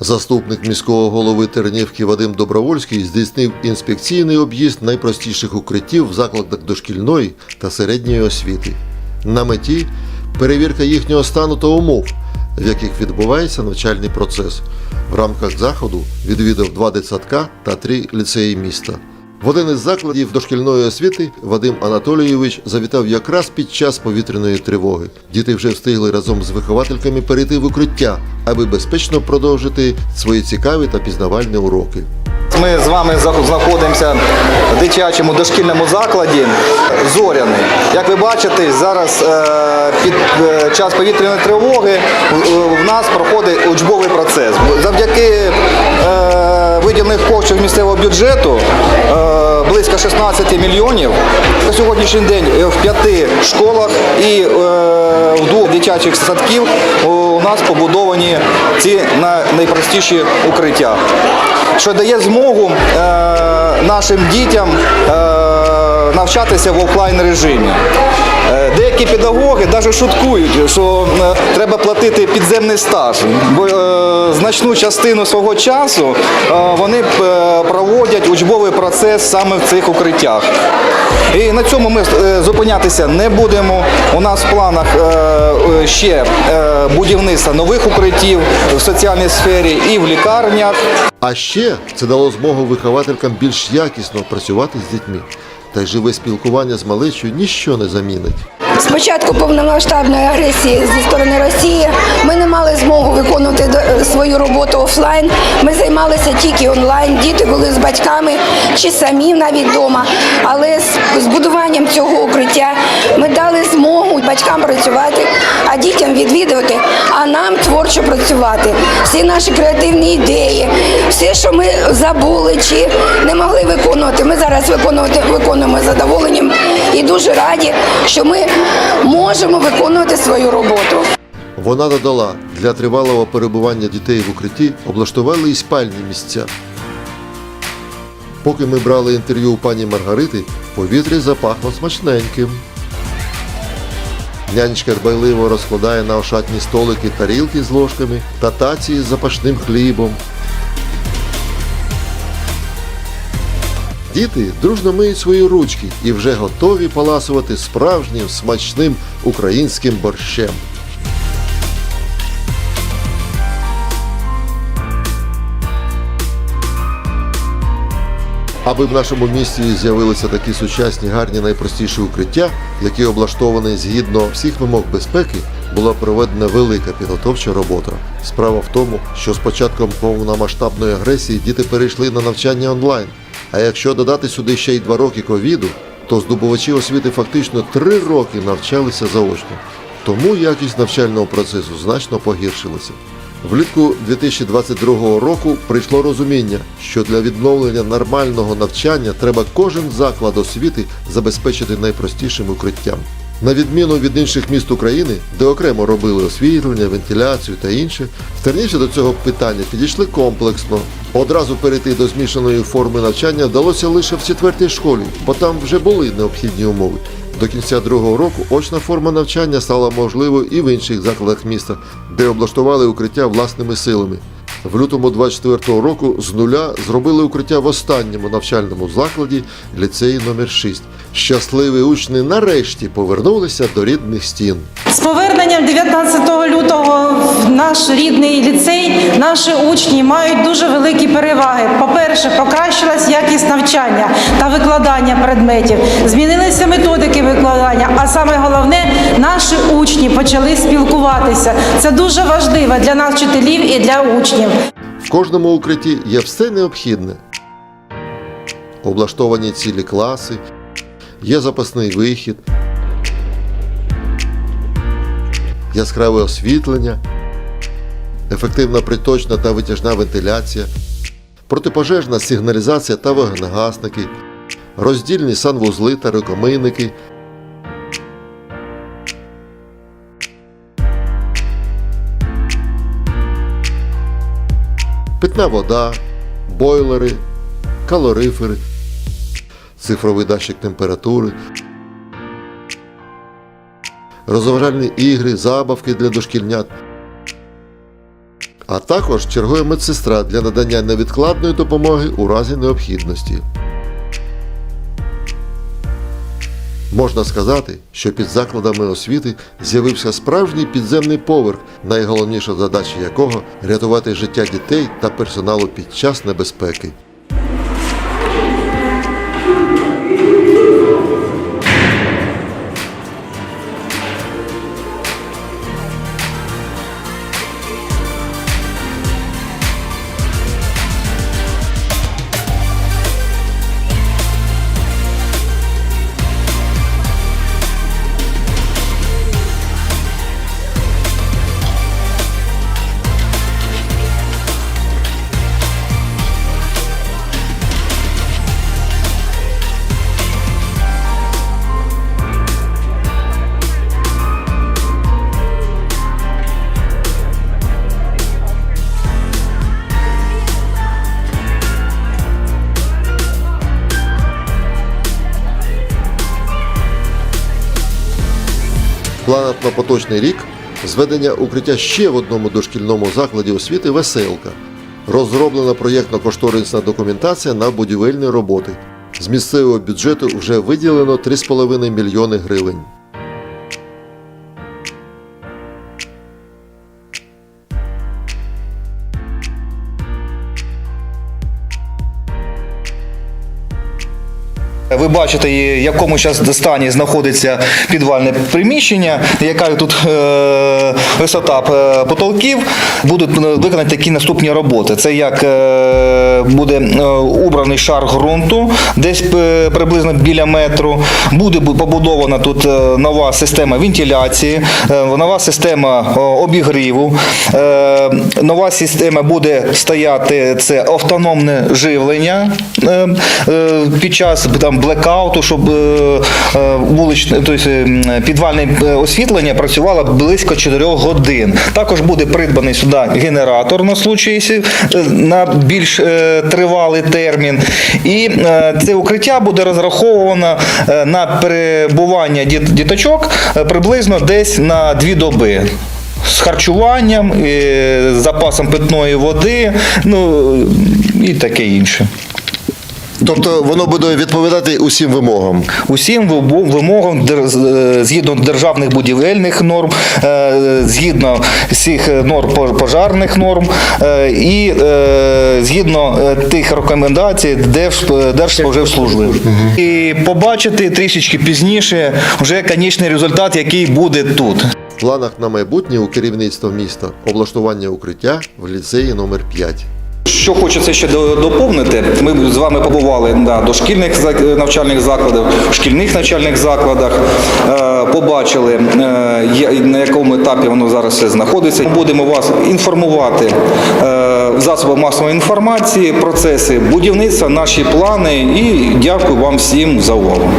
Заступник міського голови Тернівки Вадим Добровольський здійснив інспекційний об'їзд найпростіших укриттів в закладах дошкільної та середньої освіти. На меті перевірка їхнього стану та умов, в яких відбувається навчальний процес. В рамках заходу відвідав два дитсадка та три ліцеї міста. В один із закладів дошкільної освіти Вадим Анатолійович завітав якраз під час повітряної тривоги. Діти вже встигли разом з виховательками перейти в укриття, аби безпечно продовжити свої цікаві та пізнавальні уроки. Ми з вами знаходимося в дитячому дошкільному закладі Зоряний. Як ви бачите, зараз е, під е, час повітряної тривоги в нас проходить учбовий процес. Завдяки е, виділених коштів місцевого бюджету е, близько 16 мільйонів. На сьогоднішній день е, в п'яти школах і е, в двох дитячих садків у нас побудовані ці найпростіші укриття. Що дає змогу нашим дітям навчатися в офлайн режимі. Е, Деякі педагоги навіть шуткують, що е, треба платити підземний стаж, бо е, значну частину свого часу вони проводять учбовий процес саме в цих укриттях. І на цьому ми зупинятися не будемо. У нас в планах ще будівництво нових укриттів в соціальній сфері і в лікарнях. А ще це дало змогу вихователькам більш якісно працювати з дітьми. Та й живе спілкування з малечою ніщо не замінить. З початку повномасштабної агресії зі сторони Росії ми не мали змогу виконувати свою роботу офлайн. Ми займалися тільки онлайн. Діти були з батьками чи самі навіть вдома. Але з збудуванням цього укриття ми дали змогу батькам працювати, а дітям відвідувати, а нам творчо працювати. Всі наші креативні ідеї, все, що ми забули чи не могли виконувати, ми зараз виконувати виконуємо задоволенням і дуже раді, що ми можемо виконувати свою роботу. Вона додала, для тривалого перебування дітей в укритті облаштували і спальні місця. Поки ми брали інтерв'ю у пані Маргарити, в повітрі запахло смачненьким. Нянечка дбайливо розкладає на ошатні столики тарілки з ложками та таці з запашним хлібом. Діти дружно миють свої ручки і вже готові паласувати справжнім смачним українським борщем. Аби в нашому місті з'явилися такі сучасні, гарні, найпростіші укриття, які облаштовані згідно всіх вимог безпеки, була проведена велика підготовча робота. Справа в тому, що з початком повномасштабної агресії діти перейшли на навчання онлайн. А якщо додати сюди ще й два роки ковіду, то здобувачі освіти фактично три роки навчалися заочно. Тому якість навчального процесу значно погіршилася. Влітку 2022 року прийшло розуміння, що для відновлення нормального навчання треба кожен заклад освіти забезпечити найпростішим укриттям. На відміну від інших міст України, де окремо робили освітлення, вентиляцію та інше, в Тернівці до цього питання підійшли комплексно. Одразу перейти до змішаної форми навчання вдалося лише в четвертій школі, бо там вже були необхідні умови. До кінця другого року очна форма навчання стала можливою і в інших закладах міста, де облаштували укриття власними силами. В лютому 24-го року з нуля зробили укриття в останньому навчальному закладі ліцеї номер 6 Щасливі учні нарешті повернулися до рідних стін. З поверненням 19 лютого в наш рідний ліцей наші учні мають дуже великі переваги. По-перше, покращилась якість навчання та викладання предметів, змінилися методики викладання, а саме головне, наші учні почали спілкуватися. Це дуже важливо для нас, вчителів і для учнів. В кожному укритті є все необхідне. Облаштовані цілі класи, є запасний вихід, яскраве освітлення, ефективна приточна та витяжна вентиляція, протипожежна сигналізація та вогнегасники, роздільні санвузли та рукомийники. питна вода, бойлери, калорифери, цифровий датчик температури, розважальні ігри, забавки для дошкільнят, а також чергує медсестра для надання невідкладної допомоги у разі необхідності. Можна сказати, що під закладами освіти з'явився справжній підземний поверх, найголовніша задача якого рятувати життя дітей та персоналу під час небезпеки. Планах на поточний рік зведення укриття ще в одному дошкільному закладі освіти Веселка. Розроблена проєктно-кошторисна документація на будівельні роботи. З місцевого бюджету вже виділено 3,5 мільйони гривень. Бачите, в якому зараз стані знаходиться підвальне приміщення, яка тут е, висота е, потолків. Будуть е, виконані такі наступні роботи. Це як е, буде е, убраний шар ґрунту, десь приблизно біля метру. Буде побудована тут нова система вентиляції, нова система обігріву. Нова система буде стояти це автономне живлення під час там блекауту, щоб е, е, вуличне, тобто підвальне е, освітлення працювало близько 4 годин. Також буде придбаний сюди генератор на случай, на більш тривалий термін. І це укриття буде розраховано на перебування діточок приблизно десь на 2 доби. З харчуванням, з запасом питної води, ну і таке інше. Тобто воно буде відповідати усім вимогам. Усім вимогам е, згідно державних будівельних норм, е, згідно всіх норм пожарних норм е, і е, згідно е, тих рекомендацій Держ- Держспоживслужби. І побачити трішечки пізніше вже конечний результат, який буде тут. В планах на майбутнє у керівництва міста облаштування укриття в ліцеї номер 5 Що хочеться ще доповнити, ми з вами побували на дошкільних навчальних закладах, шкільних навчальних закладах, е, побачили, е, на якому етапі воно зараз все знаходиться. Будемо вас інформувати е, в засобах масової інформації, процеси будівництва, наші плани і дякую вам всім за увагу.